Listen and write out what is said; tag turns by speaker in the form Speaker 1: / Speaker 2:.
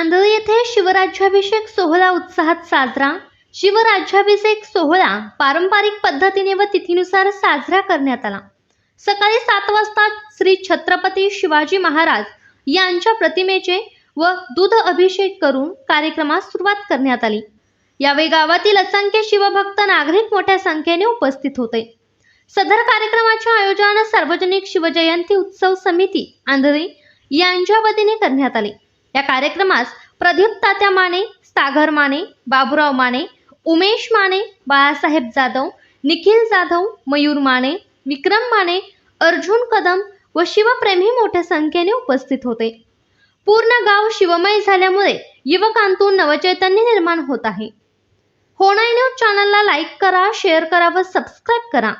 Speaker 1: शिवराज्याभिषेक सोहळा उत्साहात साजरा. शिवराज्याभिषेक सोहळा पारंपरिक पद्धतीने व तिथीनुसार साजरा करण्यात आला. सकाळी सात वाजता श्री छत्रपती शिवाजी महाराज यांच्या प्रतिमेचे व दूध अभिषेक करून कार्यक्रमास सुरुवात करण्यात आली. यावेळी गावातील असंख्य शिवभक्त नागरिक मोठ्या संख्येने उपस्थित होते. सदर कार्यक्रमाचे आयोजन सार्वजनिक शिवजयंती उत्सव समिती आंधळी यांच्या वतीने करण्यात आले. या कार्यक्रमास प्रदीप तात्या माने सागर माने बाबुराव माने उमेश माने बाळासाहेब जाधव निखिल जाधव मयूर माने विक्रम माने अर्जुन कदम व शिवप्रेमी मोठ्या संख्येने उपस्थित होते. पूर्ण गाव शिवमय झाल्यामुळे युवकांतून नवचैतन्य निर्माण होत आहे. होणाई न्यूज चॅनलला लाईक करा शेअर करा व सबस्क्राईब करा.